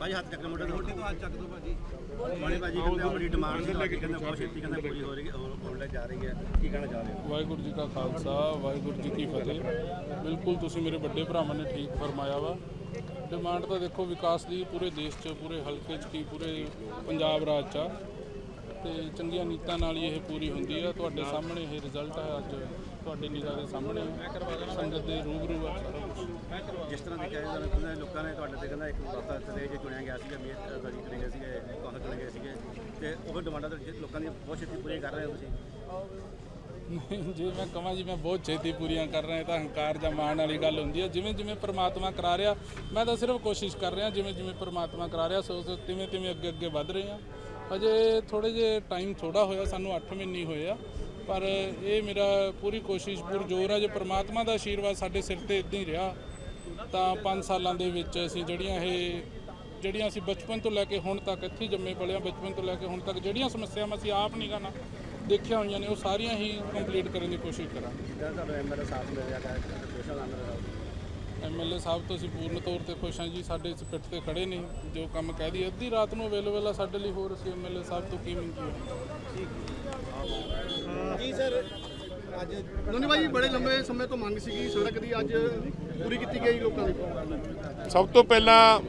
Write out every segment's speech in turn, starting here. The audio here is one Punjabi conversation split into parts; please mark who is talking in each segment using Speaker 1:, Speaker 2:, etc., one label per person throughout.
Speaker 1: ਭਾਜੀ ਹੱਥ ਚੱਕ ਮੋਟਰ
Speaker 2: ਮੋਢੇ ਤੋਂ ਹੱਥ ਚੱਕ ਦੋ ਭਾਜੀ।
Speaker 1: ਮਾਣੀ ਭਾਜੀ ਕਹਿੰਦੇ ਆਪਣੀ ਡਿਮਾਂਡ ਸੀ ਤੁਹਾਡੀ ਕਹਿੰਦੇ ਬਹੁਤ ਛੇਤੀ ਕਹਿੰਦੇ ਪੂਰੀ ਹੋ ਰਹੀ ਹੈ ਲੈ ਜਾ ਰਹੀ ਹੈ। ਕੀ ਕਹਿਣਾ ਚਾਹ ਰਹੇ ਹੋ
Speaker 3: ਵਾਹਿਗੁਰੂ ਜੀ ਕਾ ਖਾਲਸਾ ਵਾਹਿਗੁਰੂ ਜੀ ਕੀ ਫਤਿਹ। ਬਿਲਕੁਲ ਤੁਸੀਂ ਮੇਰੇ ਵੱਡੇ ਭਰਾਵਾਂ ਨੇ ਠੀਕ ਫਰਮਾਇਆ ਵਾ। ਡਿਮਾਂਡ ਤਾਂ ਦੇਖੋ ਵਿਕਾਸ ਦੀ ਪੂਰੇ ਦੇਸ਼ 'ਚ ਪੂਰੇ ਹਲਕੇ 'ਚ ਕੀ ਪੂਰੇ ਪੰਜਾਬ ਰਾਜ 'ਚ ਆ। ਤੇ ਚੰਗੀਆਂ ਨੀਤਾਂ ਨਾਲ ਹੀ ਇਹ ਪੂਰੀ ਹੁੰਦੀ ਆ। ਤੁਹਾਡੇ ਸਾਹਮਣੇ ਇਹ ਰਿਜ਼ਲਟ ਹੈ ਅੱਜ। ਤੁਹਾਡੀ ਨਿਗਾਹ ਦੇ ਸਾਹਮਣੇ ਸੰਗਤ ਦੇ ਰੂਬਰੂ ਆ
Speaker 1: ਜਿਸ ਤਰ੍ਹਾਂ ਦੇਖਿਆ ਜਾਂਦਾ ਕਹਿੰਦੇ ਲੋਕਾਂ ਨੇ ਤੁਹਾਡੇ ਤੇ ਕਹਿੰਦਾ ਇੱਕ ਵਾਪਾ ਤੇ ਜੇ ਚੁਣਿਆ ਗਿਆ ਸੀਗਾ ਮੀਰ ਬਾਜੀ ਚੁਣੇ ਗਏ ਸੀਗੇ ਕਾਹ ਚੁਣੇ ਗਏ ਸੀਗੇ ਤੇ ਉਹ ਡਿਮਾਂਡਾਂ ਤਾਂ ਲੋਕਾਂ ਦੀਆਂ ਬਹੁਤ ਛੇਤੀ ਪੂਰੀਆਂ ਕਰ ਰਹੇ ਹੋ ਤੁਸੀਂ?
Speaker 3: ਜੇ ਮੈਂ ਕਹਾਂ ਜੀ ਮੈਂ ਬਹੁਤ ਛੇਤੀ ਪੂਰੀਆਂ ਕਰ ਰਿਹਾ ਤਾਂ ਹੰਕਾਰ ਜਾਂ ਮਾਣ ਵਾਲੀ ਗੱਲ ਹੁੰਦੀ ਹੈ ਜਿਵੇਂ ਜਿਵੇਂ ਪ੍ਰਮਾਤਮਾ ਕਰਾ ਰਿਹਾ ਮੈਂ ਤਾਂ ਸਿਰਫ ਕੋਸ਼ਿਸ਼ ਕਰ ਰਿਹਾ ਜਿਵੇਂ ਜਿਵੇਂ ਪ੍ਰਮਾਤਮਾ ਕਰਾ ਰਿਹਾ ਸੋ ਸੋ ਤਿਵੇਂ ਤਿਵੇਂ ਅੱਗੇ ਅੱਗੇ ਵਧ ਰਹੇ ਹਾਂ ਅਜੇ ਥੋੜੇ ਜੇ ਟਾਈਮ ਥੋੜਾ ਹੋਇਆ ਸਾਨੂੰ 8 ਮਹੀਨੇ ਹੋਏ ਆ। ਪਰ ਇਹ ਮੇਰਾ ਪੂਰੀ ਕੋਸ਼ਿਸ਼ ਪੂਰ ਜ਼ੋਰ ਹੈ ਜੇ ਪ੍ਰਮਾਤਮਾ ਦਾ ਆਸ਼ੀਰਵਾਦ ਸਾਡੇ ਸਿਰ ਤੇ ਇਦਾਂ ਹੀ ਰਿਹਾ, ਤਾਂ 5 ਸਾਲਾਂ ਦੇ ਵਿੱਚ ਅਸੀਂ ਜਿਹੜੀਆਂ ਇਹ, ਜਿਹੜੀਆਂ ਅਸੀਂ ਬਚਪਨ ਤੋਂ ਲੈ ਕੇ ਹੁਣ ਤੱਕ ਇੱਥੇ ਜੰਮੇ ਪਲੇ ਹਾਂ, ਬਚਪਨ ਤੋਂ ਲੈ ਕੇ ਹੁਣ ਤੱਕ ਜਿਹੜੀਆਂ ਸਮੱਸਿਆਵਾਂ ਅਸੀਂ ਆਪ ਨਹੀਂ ਕਰਨਾ ਦੇਖਿਆ ਹੋਈਆਂ ਨੇ, ਉਹ ਸਾਰੀਆਂ ਹੀ ਕੰਪਲੀਟ ਕਰਨ ਦੀ ਕੋਸ਼ਿਸ਼ ਕਰਾਂਗੇ।
Speaker 1: ਜਿੱਦਾਂ ਤੁਹਾਨੂੰ ਐਮਐਲਏ ਸਾਥ ਮਿਲ ਰਿਹਾ ਹੈ ਕੋਸ਼ਿਸ਼
Speaker 3: ਐਮਐਲਏ ਸਾਹਿਬ ਤੋਂ ਅਸੀਂ ਪੂਰਨ ਤੌਰ ਤੇ ਖੁਸ਼ ਹਾਂ ਜੀ ਸਾਡੇ ਇਸ ਪਿੱਠ ਤੇ ਖੜੇ ਨੇ ਜੋ ਕੰਮ ਕਹਿ ਦਈਏ। ਅੱਧੀ ਰਾਤ ਨੂੰ ਅਵੇਲੇਬਲ ਆ ਸਾਡੇ ਲਈ ਹੋਰ ਅਸੀਂ ਐਮਐਲਏ ਸਾਹਿਬ ਤੋਂ ਕੀ ਮੰਗੀਏ?
Speaker 2: ਜੀ ਸਰ ਅੱਜ
Speaker 4: ਦੋਨੇ ਭਾਈ ਬੜੇ ਲੰਬੇ ਸਮੇਂ ਤੋਂ ਮੰਗ ਸੀਗੀ ਸੜਕ ਦੀ ਅੱਜ ਪੂਰੀ ਕੀਤੀ ਗਈ ਲੋਕਾਂ ਦੀ।
Speaker 5: ਸਭ ਤੋਂ ਪਹਿਲਾਂ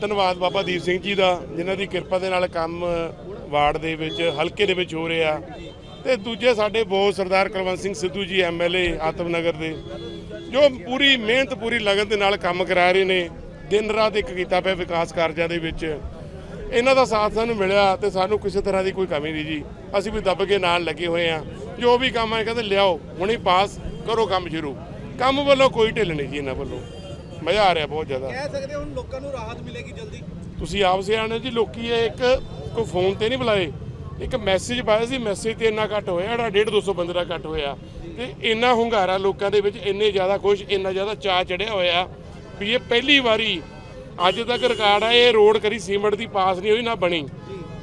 Speaker 5: ਧੰਨਵਾਦ ਬਾਬਾ ਦੀਪ ਸਿੰਘ ਜੀ ਦਾ ਜਿਨ੍ਹਾਂ ਦੀ ਕਿਰਪਾ ਦੇ ਨਾਲ ਕੰਮ ਵਾਰਡ ਦੇ ਵਿੱਚ ਹਲਕੇ ਦੇ ਵਿੱਚ ਹੋ ਰਿਹਾ। ਤੇ ਦੂਜੇ ਸਾਡੇ ਬੋਸ ਸਰਦਾਰ ਕੁਲਵੰਤ ਸਿੰਘ ਸਿੱਧੂ ਜੀ ਐਮਐਲਏ ਆਤਮਨਗਰ ਦੇ। ਜੋ ਪੂਰੀ ਮਿਹਨਤ ਪੂਰੀ ਲਗਨ ਦੇ ਨਾਲ ਕੰਮ ਕਰਾ ਰਹੇ ਨੇ ਦਿਨ ਰਾਤ ਇੱਕ ਕੀਤਾ ਪਿਆ ਵਿਕਾਸ ਕਾਰਜਾਂ ਦੇ ਵਿੱਚ। ਇਹਨਾਂ ਦਾ ਸਾਥ ਸਾਨੂੰ ਮਿਲਿਆ ਤੇ ਸਾਨੂੰ ਕਿਸੇ ਤਰ੍ਹਾਂ ਦੀ ਕੋਈ ਕਮੀ ਨਹੀਂ ਜੀ। ਅਸੀਂ ਵੀ ਦੱਬ ਕੇ ਨਾਲ ਲੱਗੇ ਹੋਏ ਆ ਜੋ ਵੀ ਕੰਮ ਹੈ ਕਹਿੰਦੇ ਲਿਆਓ ਹੁਣੇ ਪਾਸ ਕਰੋ ਕੰਮ ਸ਼ੁਰੂ। ਕੰਮ ਵੱਲੋਂ ਕੋਈ ਢਿੱਲ ਨਹੀਂ ਜੀ ਇਹਨਾਂ ਵੱਲੋਂ। ਮਜ਼ਾ ਆ ਰਿਹਾ ਬਹੁਤ ਜ਼ਿਆਦਾ।
Speaker 2: ਕਹਿ ਸਕਦੇ ਹੁਣ ਲੋਕਾਂ ਨੂੰ ਰਾਹਤ ਮਿਲੇਗੀ ਜਲਦੀ।
Speaker 5: ਤੁਸੀਂ ਆਪ ਸਿਆਣੇ ਜੀ ਲੋਕੀ ਇਹ ਇੱਕ ਕੋਈ ਫੋਨ ਤੇ ਨਹੀਂ ਬੁਲਾਏ। ਇੱਕ ਮੈਸੇਜ ਪਾਇਆ ਸੀ ਮੈਸੇਜ ਤੇ ਇੰਨਾ ਘੱਟ ਹੋਇਆ ਜਿਹੜਾ 1.5 200 ਬੰਦੇ ਦਾ ਘੱਟ ਹੋਇਆ। ਤੇ ਇੰਨਾ ਹੁੰਗਾਰਾ ਲੋਕਾਂ ਦੇ ਵਿੱਚ ਇੰਨੇ ਜ਼ਿਆਦਾ ਖੁਸ਼ ਇੰਨਾ ਜ਼ਿਆਦਾ ਚਾਅ ਚੜਿਆ ਹੋਇਆ ਵੀ ਇਹ ਪਹਿਲੀ ਵਾਰੀ ਅੱਜ ਤੱਕ ਰਿਕਾਰਡ ਆ ਇਹ ਰੋਡ ਕਰੀ ਸੀਮੈਂਟ ਦੀ ਪਾਸ ਨਹੀਂ ਹੋਈ ਨਾ ਬਣੀ।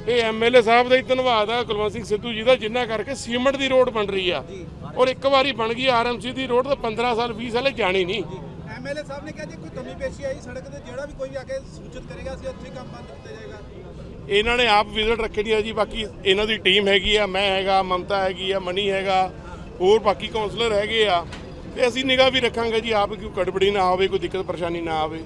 Speaker 5: ਇਹ ਐਮਐਲਏ ਸਾਹਿਬ ਦਾ ਹੀ ਧੰਨਵਾਦ ਆ ਕੁਲਵੰਤ ਸਿੰਘ ਸਿੱਧੂ ਜੀ ਦਾ ਜਿੰਨਾ ਕਰਕੇ ਸੀਮੈਂਟ ਦੀ ਰੋਡ ਬਣ ਰਹੀ ਆ। ਔਰ ਇੱਕ ਵਾਰੀ ਬਣ ਗਈ ਆਰਐਮਸੀ ਦੀ ਰੋਡ ਤਾਂ 15 ਸਾਲ 20 ਸਾਲ ਜਾਣੀ ਨਹੀਂ।
Speaker 2: ਐਮਐਲਏ ਸਾਹਿਬ ਨੇ ਕਿਹਾ ਜੇ ਕੋਈ ਕਮੀ ਪੇਸ਼ੀ ਆਈ ਸੜਕ ਤੇ ਜਿਹੜਾ ਵੀ ਕੋਈ ਆ ਕੇ ਸੂਚਿਤ ਕਰੇਗਾ ਅਸੀਂ ਉੱਥੇ ਕੰਮ ਬੰਦ ਕੀਤਾ ਜਾਏਗਾ।
Speaker 5: ਇਹਨਾਂ ਨੇ ਆਪ ਵਿਜ਼ਿਟ ਰੱਖਣੀ ਆ ਜੀ ਬਾਕੀ ਇਹਨਾਂ ਦੀ ਟੀਮ ਹੈਗੀ ਆ ਮੈਂ ਹੈਗਾ ਮਮਤਾ ਹੈਗੀ ਆ ਮਨੀ ਹੈਗਾ। ਹੋਰ ਬਾਕੀ ਕਾਉਂਸਲਰ ਹੈਗੇ ਆ ਤੇ ਅਸੀਂ ਨਿਗਾਹ ਵੀ ਰੱਖਾਂਗੇ ਜੀ ਆਪ ਕੋਈ ਗੜਬੜੀ ਨਾ ਆਵੇ ਕੋਈ ਦਿੱਕਤ ਪਰੇਸ਼ਾਨੀ ਨਾ ਆਵੇ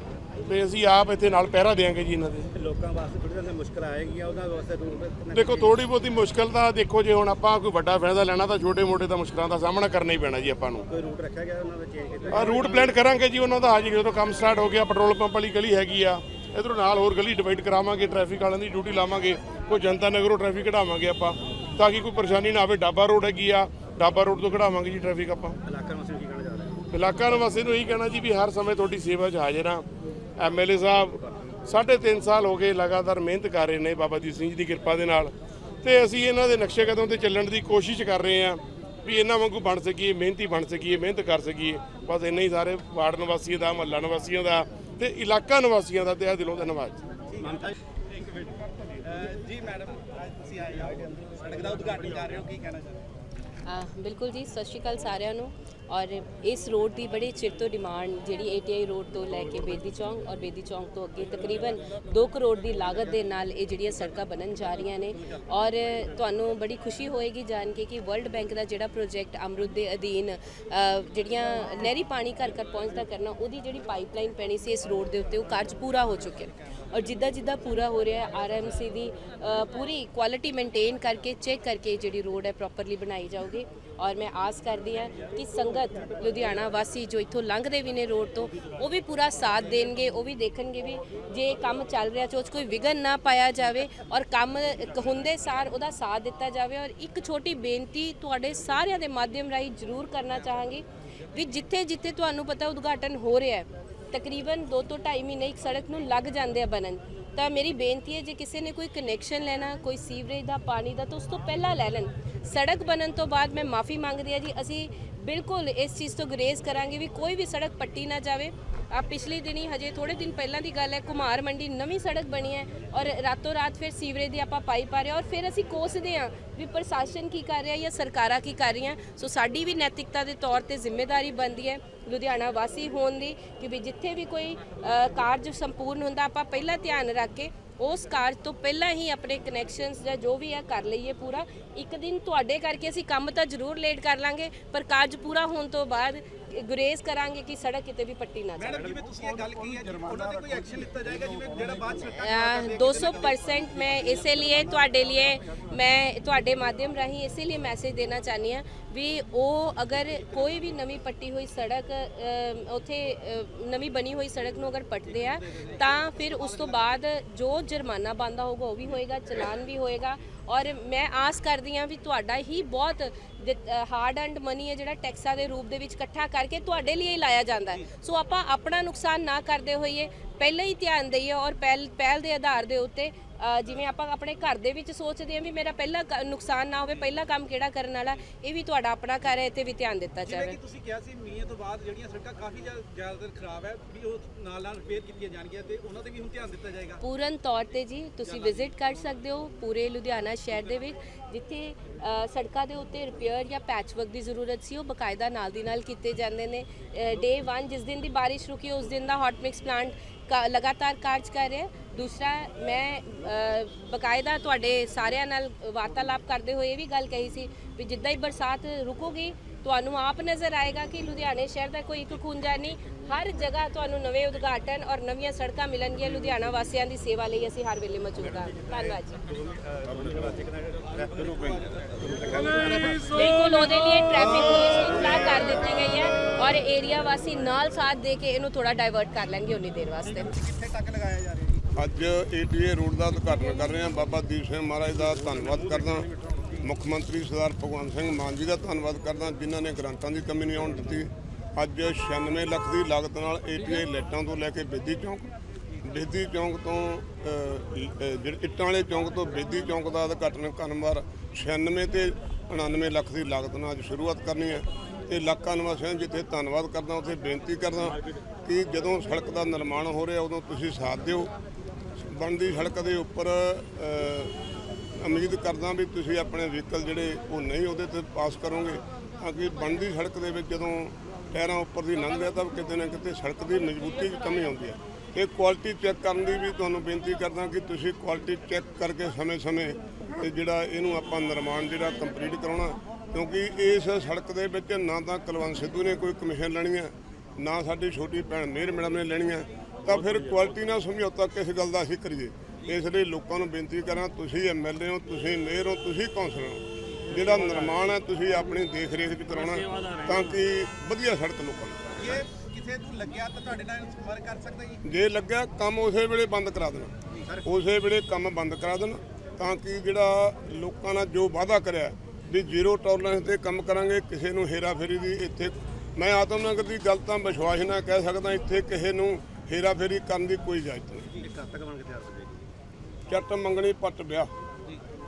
Speaker 5: ਤੇ ਅਸੀਂ ਆਪ ਇੱਥੇ ਨਾਲ ਪਹਿਰਾ ਦੇਾਂਗੇ ਜੀ ਇਹਨਾਂ ਦੇ।
Speaker 1: ਲੋਕਾਂ ਵਾਸਤੇ ਥੋੜੀ ਜਿਹੀ ਮੁਸ਼ਕਲ ਆਏਗੀ ਉਹਨਾਂ ਵਾਸਤੇ ਕਿੰਨਾ
Speaker 5: ਦੇਖੋ ਥੋੜੀ ਬਹੁਤੀ ਮੁਸ਼ਕਲ ਤਾਂ ਦੇਖੋ ਜੇ ਹੁਣ ਆਪਾਂ ਕੋਈ ਵੱਡਾ ਫਾਇਦਾ ਲੈਣਾ ਤਾਂ ਛੋਟੇ ਮੋਟੇ ਤਾਂ ਮੁਸ਼ਕਲਾਂ ਦਾ ਸਾਹਮਣਾ ਕਰਨਾ ਹੀ ਪੈਣਾ ਜੀ ਆਪਾਂ ਨੂੰ।
Speaker 1: ਕੋਈ ਰੂਟ ਰੱਖਿਆ ਗਿਆ ਉਹਨਾਂ ਦਾ ਚੇਂਜ ਕੀਤਾ
Speaker 5: ਆ ਰੂਟ ਪਲਾਨ ਕਰਾਂਗੇ ਜੀ ਉਹਨਾਂ ਦਾ ਆ ਜੀ ਜਦੋਂ ਕੰਮ ਸਟਾਰਟ ਹੋ ਗਿਆ ਪੈਟਰੋਲ ਪੰਪ ਵਾਲੀ ਗਲੀ ਹੈਗੀ ਆ ਇਧਰੋਂ ਨਾਲ ਹੋਰ ਗਲੀ ਡਿਵਾਈਡ ਕਰਾਵਾਂਗੇ ਟ੍ਰੈਫਿਕ ਵਾਲਿਆਂ ਦੀ ਡਿਊਟੀ ਲਾਵਾਂਗੇ ਕੋਈ ਜਨਤਾ ਨਗਰੋਂ ਟ੍ਰੈਫਿਕ ਕਢਾਵਾਂਗੇ ਆਪਾਂ ਤਾਂ ਕਿ ਕੋਈ ਪਰੇਸ਼ਾਨੀ ਨਾ ਆਵੇ ਡਾਬਾ ਰੋਡ ਹੈਗੀ ਆ ਡਾਬਾ ਰੋਡ ਤੋਂ ਕਢਾਵਾਂਗੇ ਜੀ ਟ੍ਰੈਫਿਕ ਆਪਾਂ।
Speaker 1: ਇਲਾਕਾ ਵਾਸਤੇ ਕੀ ਕਹਿਣਾ ਚਾਹ ਰਹੇ ਹੋ?
Speaker 5: ਇਲਾਕਾ ਨਿਵਾਸੀ ਨੂੰ ਇਹੀ ਕਹਿਣਾ ਜੀ ਵੀ ਹਰ ਸਮੇਂ ਤੁਹਾਡੀ ਸੇਵਾ 'ਚ ਹਾਜ਼ਰ ਹਾਂ। ਐਮਐਲਏ ਸਾਹਿਬ ਸਾਢੇ ਤਿੰਨ ਸਾਲ ਹੋ ਗਏ ਲਗਾਤਾਰ ਮਿਹਨਤ ਕਰ ਰਹੇ ਨੇ ਬਾਬਾ ਦੀਪ ਸਿੰਘ ਜੀ ਦੀ ਕਿਰਪਾ ਦੇ ਨਾਲ। ਤੇ ਅਸੀਂ ਇਹਨਾਂ ਦੇ ਨਕਸ਼ੇ ਕਦਮ ਤੇ ਚੱਲਣ ਦੀ ਕੋਸ਼ਿਸ਼ ਕਰ ਰਹੇ ਹਾਂ ਵੀ ਇਹਨਾਂ ਵਾਂਗੂ ਬਣ ਸਕੀਏ ਮਿਹਨਤੀ ਬਣ ਸਕੀਏ ਮਿਹਨਤ ਕਰ ਸਕੀਏ। ਬਸ ਇੰਨਾ ਹੀ ਸਾਰੇ ਵਾਰਡ ਨਿਵਾਸੀਆਂ ਦਾ ਮਹੱਲਾ ਨਿਵਾਸੀਆਂ ਦਾ ਤੇ ਇਲਾਕਾ ਨਿਵਾਸੀਆਂ ਦਾ ਤੇ ਇਹ ਦਿਲੋਂ ਧੰਨਵਾਦ ਜੀ।
Speaker 1: ਜੀ।
Speaker 2: ਜੀ ਮੈਡਮ ਤੁਸੀਂ ਆਏ ਹੋ। ਸੜਕ ਦਾ ਉਦਘਾਟਨ ਕਰ ਰਹੇ ਹੋ ਕੀ ਕਹਿਣਾ ਚਾਹੁੰਦੇ
Speaker 6: ਬਿਲਕੁਲ ਜੀ, ਸਤਿ ਸ਼੍ਰੀ ਅਕਾਲ ਸਾਰਿਆਂ ਨੂੰ। ਔਰ ਇਸ ਰੋਡ ਦੀ ਬੜੀ ਚਿਰ ਤੋਂ ਡਿਮਾਂਡ ਜਿਹੜੀ ਏਟੀਆਈ ਰੋਡ ਤੋਂ ਲੈ ਕੇ ਬੇਦੀ ਚੌਂਕ ਔਰ ਬੇਦੀ ਚੌਂਕ ਤੋਂ ਅੱਗੇ ਤਕਰੀਬਨ 2 ਕਰੋੜ ਦੀ ਲਾਗਤ ਦੇ ਨਾਲ ਇਹ ਜਿਹੜੀਆਂ ਸੜਕਾਂ ਬਣਨ ਜਾ ਰਹੀਆਂ ਨੇ। ਔਰ ਤੁਹਾਨੂੰ ਬੜੀ ਖੁਸ਼ੀ ਹੋਏਗੀ ਜਾਣ ਕੇ ਕਿ ਵਰਲਡ ਬੈਂਕ ਦਾ ਜਿਹੜਾ ਪ੍ਰੋਜੈਕਟ ਅਮਰੁਤ ਦੇ ਅਧੀਨ ਜਿਹੜੀਆਂ ਨਹਿਰੀ ਪਾਣੀ ਘਰ ਘਰ ਪਹੁੰਚਦਾ ਕਰਨਾ, ਉਹਦੀ ਜਿਹੜੀ ਪਾਈਪਲਾਈਨ ਪੈਣੀ ਸੀ ਇਸ ਰੋਡ ਦੇ ਉੱਤੇ, ਉਹ ਕਾਰਜ ਪੂਰਾ ਹੋ ਚੁੱਕਿਆ ਔਰ ਜਿੱਦਾਂ ਜਿੱਦਾਂ ਪੂਰਾ ਹੋ ਰਿਹਾ ਹੈ ਆਰਐਮਸੀ ਦੀ ਪੂਰੀ ਕੁਆਲਿਟੀ ਮੇਨਟੇਨ ਕਰਕੇ ਚੈੱਕ ਕਰਕੇ ਜਿਹੜੀ ਰੋਡ ਹੈ ਪ੍ਰੋਪਰਲੀ ਬਣਾਈ ਜਾਊਗੀ। ਔਰ ਮੈਂ ਆਸ ਕਰਦੀ ਹਾਂ ਕਿ ਸੰਗਤ ਲੁਧਿਆਣਾ ਵਾਸੀ ਜੋ ਇੱਥੋਂ ਲੰਘਦੇ ਵੀ ਨੇ ਰੋਡ ਤੋਂ, ਉਹ ਵੀ ਪੂਰਾ ਸਾਥ ਦੇਣਗੇ, ਉਹ ਵੀ ਦੇਖਣਗੇ ਵੀ ਜੇ ਕੰਮ ਚੱਲ ਰਿਹਾ ਚੋਚ ਕੋਈ ਵਿਗਨ ਨਾ ਪਾਇਆ ਜਾਵੇ ਔਰ ਕੰਮ ਹੁੰਦੇ ਸਾਰ ਉਹਦਾ ਸਾਥ ਦਿੱਤਾ ਜਾਵੇ। ਔਰ ਇੱਕ ਛੋਟੀ ਬੇਨਤੀ ਤੁਹਾਡੇ ਸਾਰਿਆਂ ਦੇ ਮਾਧਿਅਮ ਰਾਹੀਂ ਜ਼ਰੂਰ ਕਰਨਾ ਚਾਹਾਂਗੀ ਵੀ ਜਿੱਥੇ ਜਿੱਥੇ ਤੁਹਾਨੂੰ ਪਤਾ ਉਦਘਾਟਨ ਹੋ ਰਿਹਾ ਹੈ ਤਕਰੀਬਨ 2 ਤੋਂ 2.5 ਮਹੀਨੇ ਇੱਕ ਸੜਕ ਨੂੰ ਲੱਗ ਜਾਂਦੇ ਆ ਬਣਨ। ਤਾਂ ਮੇਰੀ ਬੇਨਤੀ ਹੈ, ਜੇ ਕਿਸੇ ਨੇ ਕੋਈ ਕਨੈਕਸ਼ਨ ਲੈਣਾ, ਕੋਈ ਸੀਵਰੇਜ ਦਾ, ਪਾਣੀ ਦਾ, ਤਾਂ ਉਸ ਤੋਂ ਪਹਿਲਾਂ ਲੈ ਲੈਣ। ਸੜਕ ਬਣਨ ਤੋਂ ਬਾਅਦ ਮੈਂ ਮਾਫੀ ਮੰਗਦੀ ਹਾਂ ਜੀ। ਅਸੀਂ ਬਿਲਕੁਲ ਇਸ ਚੀਜ਼ ਤੋਂ ਗਰੇਜ਼ ਕਰਾਂਗੇ ਵੀ ਕੋਈ ਵੀ ਸੜਕ ਪੱਟੀ ਨਾ ਜਾਵੇ। ਆ ਪਿਛਲੇ ਦਿਨੀ ਹਜੇ ਥੋੜੇ ਦਿਨ ਪਹਿਲਾਂ ਦੀ ਗੱਲ ਹੈ ਕੁਮਾਰ ਮੰਡੀ ਨਵੀਂ ਸੜਕ ਬਣੀ ਹੈ ਔਰ ਰਾਤੋਂ ਰਾਤ ਫਿਰ ਸੀਵਰੇਜ ਦੀ ਆਪਾਂ ਪਾਈ ਪਾ ਰਹੇ ਹਾਂ ਔਰ ਫਿਰ ਅਸੀਂ ਕੋਸਦੇ ਹਾਂ ਵੀ ਪ੍ਰਸ਼ਾਸਨ ਕੀ ਕਰ ਰਿਹਾ ਜਾਂ ਸਰਕਾਰਾਂ ਕੀ ਕਰ ਰਹੀਆਂ। ਸੋ ਸਾਡੀ ਵੀ ਨੈਤਿਕਤਾ ਦੇ ਤੌਰ ਤੇ ਜ਼ਿੰਮੇਵਾਰੀ ਬਣਦੀ ਹੈ ਲੁਧਿਆਣਾ ਵਾਸੀ ਹੋਣ ਦੀ ਕਿ ਵੀ ਜਿੱਥੇ ਵੀ ਕੋਈ ਕਾਰਜ ਸੰਪੂਰਨ ਹੁੰਦਾ, ਆਪਾਂ ਪਹਿਲਾਂ ਧਿਆਨ ਰੱਖ ਕੇ ਉਸ ਕਾਰਜ ਤੋਂ ਪਹਿਲਾਂ ਹੀ ਆਪਣੇ ਕਨੈਕਸ਼ਨਸ ਜਾਂ ਜੋ ਵੀ ਹੈ ਕਰ ਲਈਏ ਪੂਰਾ। ਇੱਕ ਦਿਨ ਤੁਹਾਡੇ ਕਰਕੇ ਅਸੀਂ ਕੰਮ ਤਾਂ ਜ਼ਰੂਰ ਲੇਟ ਕਰ ਲਾਂਗੇ, ਪਰ ਕਾਰਜ ਪੂਰਾ ਹੋਣ ਤੋਂ ਬਾਅਦ ਗੁਰੇਜ਼ ਕਰਾਂਗੇ ਕਿ ਸੜਕ ਕਿਤੇ ਵੀ ਪੱਟੀ ਨਾ ਜਾਵੇ।
Speaker 2: ਮੈਡਮ ਜਿਵੇਂ ਤੁਸੀਂ ਇਹ ਗੱਲ ਕਹੀ ਹੈ ਉਹਨਾਂ ਤੇ ਕੋਈ ਐਕਸ਼ਨ ਲਿੱਤਾ ਜਾਏਗਾ ਜਿਵੇਂ ਜਿਹੜਾ ਬਾਅਦ
Speaker 6: ਅਹ 200% ਮੈਂ ਇਸੇ ਲਈ ਤੁਹਾਡੇ ਲਈ ਮੈਂ ਤੁਹਾਡੇ ਮਾਧਿਅਮ ਰਾਹੀਂ ਇਸੇ ਲਈ ਮੈਸੇਜ ਦੇਣਾ ਚਾਹਨੀ ਆ ਵੀ ਉਹ ਅਗਰ ਕੋਈ ਵੀ ਨਵੀਂ ਪੱਟੀ ਹੋਈ ਸੜਕ ਉੱਥੇ ਨਵੀਂ ਬਣੀ ਹੋਈ ਸੜਕ ਨੂੰ ਅਗਰ ਪੱਟਦੇ ਆ ਤਾਂ ਫਿਰ ਉਸ ਤੋਂ ਬਾਅਦ ਜੋ ਜੁਰਮਾਨਾ ਬੰਦਾ ਹੋਊਗਾ ਉਹ ਵੀ ਹੋਏਗਾ ਚਲਾਨ ਵੀ ਹੋਏਗਾ। ਔਰ ਮੈਂ ਆਸ ਕਰਦੀ ਹਾਂ ਵੀ ਤੁਹਾਡਾ ਹੀ ਬਹੁਤ ਹਾਰਡ ਐਂਡ ਮਨੀ ਹੈ ਜਿਹੜਾ ਟੈਕਸਾਂ ਦੇ ਰੂਪ ਦੇ ਵਿੱਚ ਇਕੱਠਾ ਕਰਕੇ ਤੁਹਾਡੇ ਲਈ ਹੀ ਲਾਇਆ ਜਾਂਦਾ ਹੈ। ਸੋ ਆਪਾਂ ਆਪਣਾ ਨੁਕਸਾਨ ਨਾ ਕਰਦੇ ਹੋਈਏ ਪਹਿਲਾਂ ਹੀ ਧਿਆਨ ਦਈਏ ਔਰ ਪਹਿਲ ਪਹਿਲ ਦੇ ਆਧਾਰ ਦੇ ਉੱਤੇ ਜਿਵੇਂ ਆਪਾਂ ਆਪਣੇ ਘਰ ਦੇ ਵਿੱਚ ਸੋਚਦੇ ਹਾਂ ਵੀ ਮੇਰਾ ਪਹਿਲਾ ਨੁਕਸਾਨ ਨਾ ਹੋਵੇ ਪਹਿਲਾ ਕੰਮ ਕਿਹੜਾ ਕਰਨ ਵਾਲਾ ਇਹ ਵੀ ਤੁਹਾਡਾ ਆਪਣਾ ਘਰ ਹੈ ਇੱਥੇ ਵੀ ਧਿਆਨ ਦਿੱਤਾ
Speaker 2: ਜਿਵੇਂ
Speaker 6: ਜਾਵੇ।
Speaker 2: ਕਿ ਤੁਸੀਂ ਕਿਹਾ ਸੀ ਮੀਂਹ ਤੋਂ ਬਾਅਦ ਜਿਹੜੀਆਂ ਸੜਕਾਂ ਕਾਫੀ ਜ਼ਿਆ- ਜ਼ਿਆਦਾਤਰ ਖਰਾਬ ਹੈ ਵੀ ਉਹ ਨਾਲ ਨਾਲ ਰਿਪੇਅਰ ਕੀਤੀਆਂ ਜਾਣਗੀਆਂ ਤੇ ਉਹਨਾਂ ਤੇ ਵੀ ਹੁਣ ਧਿਆਨ ਦਿੱਤਾ ਜਾਏਗਾ।
Speaker 6: ਪੂਰਨ ਤੌਰ ਤੇ ਜੀ ਤੁਸੀਂ ਵਿਜ਼ਿਟ ਕਰ ਸਕਦੇ ਹੋ ਪੂਰੇ ਲੁਧਿਆਣਾ ਸ਼ਹਿਰ ਦੇ ਵਿੱਚ ਜਿੱਥੇ ਸੜਕਾਂ ਦੇ ਉੱਤੇ ਰਿਪੇਅਰ ਜਾਂ ਪੈਚਵਰਕ ਦੀ ਜ਼ਰੂਰਤ ਸੀ ਉਹ ਬਕਾਇਦਾ ਨਾਲ ਦੀ ਨਾਲ ਕੀਤੇ ਜਾਂਦੇ ਨੇ। ਡੇ 1 ਜਿਸ ਦਿਨ ਦੀ ਬਾਰਿਸ਼ ਰੁਕੀ ਉਸ ਦਿਨ ਦਾ ਹੌਟ ਮਿਕਸ ਪਲਾਂਟ ਲਗਾਤਾਰ ਕਾਰਜ ਕਰ ਰਿਹਾ ਦੂਸਰਾ ਮੈਂ ਅ, ਬਕਾਇਦਾ ਤੁਹਾਡੇ ਸਾਰਿਆਂ ਨਾਲ ਵਾਰਤਾਲਾਪ ਕਰਦੇ ਹੋਏ ਇਹ ਵੀ ਗੱਲ ਕਹੀ ਸੀ ਵੀ ਜਿੱਦਾਂ ਹੀ ਬਰਸਾਤ ਰੁਕੂਗੀ ਤੁਹਾਨੂੰ ਆਪ ਨਜ਼ਰ ਆਏਗਾ ਕਿ ਲੁਧਿਆਣੇ ਸ਼ਹਿਰ ਦਾ ਕੋਈ ਇੱਕ ਖੂੰਜਾ ਨਹੀਂ ਹਰ ਜਗ੍ਹਾ ਤੁਹਾਨੂੰ ਨਵੇਂ ਉਦਘਾਟਨ ਔਰ ਨਵੀਆਂ ਸੜਕਾਂ ਮਿਲਣਗੀਆਂ ਲੁਧਿਆਣਾ ਵਾਸੀਆਂ ਦੀ ਸੇਵਾ ਲਈ ਅਸੀਂ ਹਰ ਵੇਲੇ ਮੌਜੂਦ ਹਾਂ। ਧੰਨਵਾਦ ਜੀ। ਬਿਲਕੁਲ ਉਹਦੇ ਲਈ ਟ੍ਰੈਫਿਕ ਪੁਲਿਸ ਨੂੰ ਇਤਲਾਹ ਕਰ ਦਿੱਤੀ ਗਈ ਹੈ ਔਰ ਏਰੀਆ ਵਾਸੀ ਨਾਲ ਸਾਥ ਦੇ ਕੇ ਇਹਨੂੰ ਥੋੜਾ ਡਾਇਵਰਟ ਕਰ ਲੈਣਗੇ ਉਨੀ ਦੇਰ ਵਾਸਤੇ।
Speaker 2: ਕਿੱਥੇ ਤੱਕ ਲਗਾਇਆ ਜਾ ਰਿਹਾ ਜੀ?
Speaker 7: ਅੱਜ ਏਟੀਏ ਰੋਡ ਦਾ ਉਦਘਾਟਨ ਕਰ ਰਹੇ ਹਾਂ। ਬਾਬਾ ਦੀਪ ਸਿੰਘ ਮਹਾਰਾਜ ਦਾ ਧੰਨਵਾਦ ਕਰਦਾ ਮੁੱਖ ਮੰਤਰੀ ਸਰਦਾਰ ਭਗਵੰਤ ਸਿੰਘ ਮਾਨ ਜੀ ਦਾ ਧੰਨਵਾਦ ਕਰਦਾ ਜਿਨ੍ਹਾਂ ਨੇ ਗ੍ਰਾਂਟਾਂ ਦੀ ਕਮੀ ਨਹੀਂ ਆਉਣ ਦਿੱਤੀ। ਅੱਜ 96 ਲੱਖ ਦੀ ਲਾਗਤ ਨਾਲ ਏਟੀਏ ਲਾਈਟਾਂ ਤੋਂ ਲੈ ਕੇ ਬੇਦੀ ਚੌਂਕ ਬੇਦੀ ਚੌਂਕ ਤੋਂ ਜਿਹੜੇ ਇੱਟਾਂ ਵਾਲੇ ਚੌਂਕ ਤੋਂ ਬੇਦੀ ਚੌਂਕ ਦਾ ਉਦਘਾਟਨ ਕਰਨ ਵਾਰ 96 ਤੇ 99 ਲੱਖ ਦੀ ਲਾਗਤ ਨਾਲ ਅੱਜ ਸ਼ੁਰੂਆਤ ਕਰਨੀ ਹੈ। ਤੇ ਇਲਾਕਾ ਨਿਵਾਸੀਆਂ ਜਿੱਥੇ ਧੰਨਵਾਦ ਕਰਦਾ, ਉੱਥੇ ਬੇਨਤੀ ਕਰਦਾ ਕਿ ਜਦੋਂ ਸੜਕ ਦਾ ਨਿਰਮਾਣ ਹੋ ਰਿਹਾ, ਉਦੋਂ ਤੁਸੀਂ ਸਾਥ ਦਿਓ। ਬਣਦੀ ਸੜਕ ਦੇ ਉੱਪਰ ਉਮੀਦ ਕਰਦਾ ਵੀ ਤੁਸੀਂ ਆਪਣੇ ਵਹੀਕਲ ਜਿਹੜੇ ਉਹ ਨਹੀਂ, ਉਹਦੇ ਤੇ ਪਾਸ ਕਰੋਗੇ। ਤਾਂ ਕਿ ਬਣਦੀ ਸੜਕ ਦੇ ਵਿੱਚ ਜਦੋਂ ਟਾਇਰਾਂ ਉੱਪਰ ਦੀ ਲੰਘਦੇ ਆ ਤਾਂ ਕਿਤੇ ਨਾ ਕਿਤੇ ਸੜਕ ਦੀ ਮਜ਼ਬੂਤੀ 'ਚ ਕਮੀ ਆਉਂਦੀ ਹੈ। ਇਹ ਕੁਆਲਿਟੀ ਚੈੱਕ ਕਰਨ ਦੀ ਵੀ ਤੁਹਾਨੂੰ ਬੇਨਤੀ ਕਰਦਾ ਕਿ ਤੁਸੀਂ ਕੁਆਲਿਟੀ ਚੈੱਕ ਕਰਕੇ ਸਮੇਂ-ਸਮੇਂ ਤੇ ਜਿਹੜਾ ਇਹਨੂੰ ਆਪਾਂ ਨਿਰਮਾਣ ਜਿਹੜਾ ਕੰਪਲੀਟ ਕਰਾਉਣਾ, ਕਿਉਂਕਿ ਇਸ ਸੜਕ ਦੇ ਵਿੱਚ ਨਾ ਤਾਂ ਕੁਲਵੰਤ ਸਿੱਧੂ ਨੇ ਕੋਈ ਕਮਿਸ਼ਨ ਲੈਣੀ ਹੈ, ਨਾ ਸਾਡੀ ਛੋਟੀ ਭੈਣ ਮੇਰ ਮੈਡਮ ਨੇ ਲੈਣੀ ਹੈ, ਤਾਂ ਫਿਰ ਕੁਆਲਿਟੀ ਨਾਲ ਸਮਝੌਤਾ ਕਿਸ ਗੱਲ ਦਾ ਅਸੀਂ ਕਰੀਏ? ਇਸ ਲਈ ਲੋਕਾਂ ਨੂੰ ਬੇਨਤੀ ਕਰਾਂ, ਤੁਸੀਂ ਐਮਐਲਏ ਹੋ, ਤੁਸੀਂ ਮੇਅਰ ਹੋ, ਤੁਸੀਂ ਕੌਂਸਲਰ ਹੋ। ਜਿਹੜਾ ਨਿਰਮਾਣ ਹੈ ਤੁਸੀਂ ਆਪਣੀ ਦੇਖ ਰੇਖ 'ਚ ਕਰਾਉਣਾ ਤਾਂ ਕਿ ਵਧੀਆ ਸੜਕ ਲੋਕਾਂ ਨੂੰ
Speaker 2: ਜੇ ਕਿਸੇ ਨੂੰ ਲੱਗਿਆ ਤਾਂ ਤੁਹਾਡੇ ਨਾਲ ਸੰਪਰਕ ਕਰ ਸਕਦਾ ਜੀ?
Speaker 7: ਜੇ ਲੱਗਿਆ ਕੰਮ ਉਸੇ ਵੇਲੇ ਬੰਦ ਕਰਾ ਦੇਣਾ। ਉਸੇ ਵੇਲੇ ਕੰਮ ਬੰਦ ਕਰਾ ਦੇਣਾ ਤਾਂ ਕਿ ਜਿਹੜਾ ਲੋਕਾਂ ਨਾਲ ਜੋ ਵਾਅਦਾ ਕਰਿਆ ਵੀ ਜ਼ੀਰੋ ਟੋਲਰੈਂਸ ਤੇ ਕੰਮ ਕਰਾਂਗੇ ਕਿਸੇ ਨੂੰ ਹੇਰਾਫੇਰੀ ਦੀ ਇੱਥੇ ਮੈਂ ਆਤਮਨਗਰ ਦੀ ਗੱਲ ਤਾਂ ਵਿਸ਼ਵਾਸ ਨਾਲ ਕਹਿ ਸਕਦਾ ਇੱਥੇ ਕਿਸੇ ਨੂੰ ਹੇਰਾਫੇਰੀ ਕਰਨ ਦੀ ਕੋਈ ਇਜਾਜ਼ਤ ਨਹੀਂ। ਚੱਟ ਮੰਗਣੀ ਪੱਟ ਵਿਆਹ।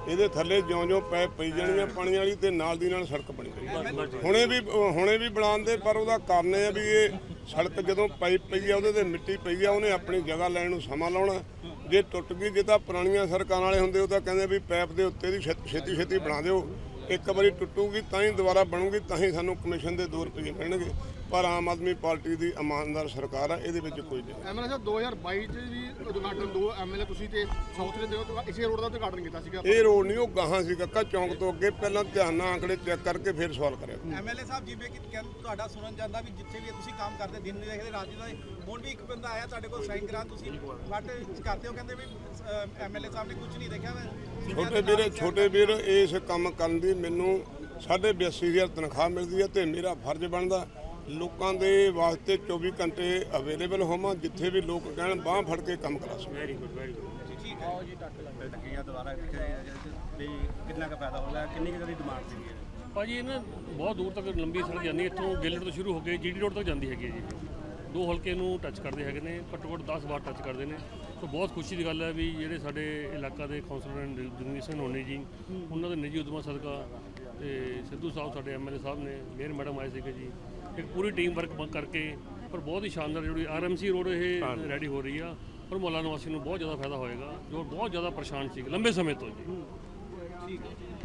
Speaker 7: ਇਹਦੇ ਥੱਲੇ ਜਿਉਂ-ਜਿਉਂ ਪੈ ਪਈ ਜਾਣੀਆਂ ਪਾਣੀ ਵਾਲੀ ਤੇ ਨਾਲ ਦੀ ਨਾਲ ਸੜਕ ਬਣੀ ਜਾਣੀ ਹੁਣੇ ਵੀ ਹੁਣੇ ਵੀ ਬਣਾਉਂਦੇ ਪਰ ਉਹਦਾ ਕਾਰਨ ਇਹ ਆ ਵੀ ਇਹ ਸੜਕ ਜਦੋਂ ਪਾਈਪ ਪਈ ਆ ਉਹਦੇ ਤੇ ਮਿੱਟੀ ਪਈ ਆ ਉਹਨੇ ਆਪਣੀ ਜਗ੍ਹਾ ਲੈਣ ਨੂੰ ਸਮਾਂ ਲਾਉਣਾ। ਜੇ ਟੁੱਟ ਗਈ ਜੇ ਤਾਂ ਪੁਰਾਣੀਆਂ ਸੜਕਾਂ ਵਾਲੇ ਹੁੰਦੇ ਉਹ ਤਾਂ ਕਹਿੰਦੇ ਵੀ ਪਾਈਪ ਦੇ ਉੱਤੇ ਦੀ ਛੇਤੀ ਛੇਤੀ ਬਣਾ ਦਿਓ। ਇੱਕ ਵਾਰੀ ਟੁੱਟੂਗੀ ਤਾਂ ਹੀ ਦੁਬਾਰਾ ਬਣੂਗੀ ਤਾਂ ਹੀ ਸਾਨੂੰ ਕਮਿਸ਼ਨ ਦੇ 2 ਰੁਪਏ ਮਿਲਣਗੇ। ਪਰ ਆਮ ਆਦਮੀ ਪਾਰਟੀ ਦੀ ਇਮਾਨਦਾਰ ਸਰਕਾਰ ਆ ਇਹਦੇ ਵਿੱਚ ਕੋਈ ਨਹੀਂ।
Speaker 4: ਐਮਐਲਏ ਸਾਹਿਬ 2022 ਚ ਵੀ ਉਦਘਾਟਨ ਦੋ ਐਮਐਲਏ ਤੁਸੀਂ ਤੇ ਸਾਊਥ ਦੇ ਦਿਓ ਇਸੇ ਰੋਡ ਦਾ ਉਦਘਾਟਨ ਕੀਤਾ ਸੀਗਾ
Speaker 7: ਇਹ ਰੋਡ ਨਹੀਂ ਉਹ ਗਾਹਾਂ ਸੀ ਕੱਕਾ ਚੌਂਕ ਤੋਂ ਅੱਗੇ। ਪਹਿਲਾਂ ਧਿਆਨ ਨਾਲ ਚੈੱਕ ਕਰਕੇ ਫਿਰ ਸਵਾਲ ਕਰਿਆ
Speaker 2: ਐਮਐਲਏ ਸਾਹਿਬ ਜਿਵੇਂ ਕਿ ਤੁਹਾਡਾ ਸੁਣਨ ਜਾਂਦਾ ਵੀ ਜਿੱਥੇ ਵੀ ਤੁਸੀਂ ਕੰਮ ਕਰਦੇ ਦਿਨ ਨਹੀਂ ਦੇਖਦੇ ਰਾਤ ਦੇਖਦੇ। ਹੁਣ ਵੀ ਇੱਕ ਬੰਦਾ ਆਇਆ ਤੁਹਾਡੇ ਕੋਲ ਸਾਈਨ ਕਰਾਂ ਤੁਸੀਂ ਫਟ ਕਰਦੇ ਹੋ ਕਹਿੰਦੇ ਵੀ ਐਮਐਲਏ ਸਾਹਿਬ ਨੇ ਕੁਝ ਨਹੀਂ ਦੇਖਿਆ।
Speaker 7: ਛੋਟੇ ਵੀਰ ਛੋਟੇ ਵੀਰ ਇਸ ਕੰਮ ਕਰਨ ਦੀ ਮੈਨੂੰ 82000 ਤਨਖਾਹ ਮਿਲਦੀ ਹੈ ਤੇ ਮੇਰਾ ਫਰਜ਼ ਬਣਦਾ ਲੋਕਾਂ ਦੇ ਵਾਸਤੇ 24 ਘੰਟੇ ਅਵੇਲੇਬਲ ਹੋਵਾਂ ਜਿੱਥੇ ਵੀ ਲੋਕ ਕਹਿਣ ਬਾਹ ਫੜ ਕੇ ਕੰਮ ਕਰਾ ਸਕਾਂ
Speaker 1: ਵੈਰੀ ਗੁੱਡ ਵੈਰੀ ਗੁੱਡ ਠੀਕ ਹੈ ਜੀ ਟੱਕੀਆਂ ਦੁਬਾਰਾ ਦੇਖਿਆ ਵੀ ਕਿੰਨਾ ਕੁ ਫਾਇਦਾ ਹੋਗਾ ਕਿੰਨੀ ਕੁ ਦੀ ਡਿਮਾਂਡ?
Speaker 8: ਭਾਜੀ ਇਹ ਨਾ ਬਹੁਤ ਦੂਰ ਤੱਕ ਲੰਬੀ ਸੜਕ ਜਾਂਦੀ ਹੈ ਇੱਥੋਂ ਗਿੱਲੜ ਤੋਂ ਸ਼ੁਰੂ ਹੋ ਕੇ ਜੀਡੀ ਰੋਡ ਤੱਕ ਜਾਂਦੀ ਹੈਗੀ ਹੈ ਜੀ। ਦੋ ਹਲਕੇ ਨੂੰ ਟੱਚ ਕਰਦੇ ਹੈਗੇ ਨੇ ਘੱਟੋ ਘੱਟ 10 ਵਾਰ ਟੱਚ ਕਰਦੇ ਨੇ। ਸੋ ਬਹੁਤ ਖੁਸ਼ੀ ਦੀ ਗੱਲ ਹੈ ਵੀ ਜਿਹੜੇ ਸਾਡੇ ਇਲਾਕਾ ਦੇ ਕਾਉਂਸਲਰ ਐਂਡ ਡਿਗਨੀਸ਼ਨ ਹੋਣੇ ਜੀ ਉਹਨਾਂ ਦੇ ਨਿੱਜੀ ਉਦਮਾਂ ਸਦਕਾ ਤੇ ਸਿੱਧੂ ਸਾਹਿਬ ਸਾਡੇ ਐਮਐਲਏ ਸਾਹਿਬ ਨੇ ਮੇਅਰ ਮੈਡਮ ਆਏ ਸੀਗੇ ਜੀ। ਇੱਕ ਪੂਰੀ ਟੀਮ ਵਰਕ ਕਰਕੇ ਪਰ ਬਹੁਤ ਹੀ ਸ਼ਾਨਦਾਰ ਜਿਹੜੀ ਆਰਐਮਸੀ ਰੋਡ ਇਹ ਰੈਡੀ ਹੋ ਰਹੀ ਆ ਪਰ ਮੁਹੱਲਾ ਨਿਵਾਸੀ ਨੂੰ ਬਹੁਤ ਜ਼ਿਆਦਾ ਫਾਇਦਾ ਹੋਏਗਾ ਜੋ ਬਹੁਤ ਜ਼ਿਆਦਾ ਪਰੇਸ਼ਾਨ ਸੀ ਲੰਬੇ ਸਮੇਂ ਤੋਂ ਜੀ।
Speaker 2: ਠੀਕ ਹੈ।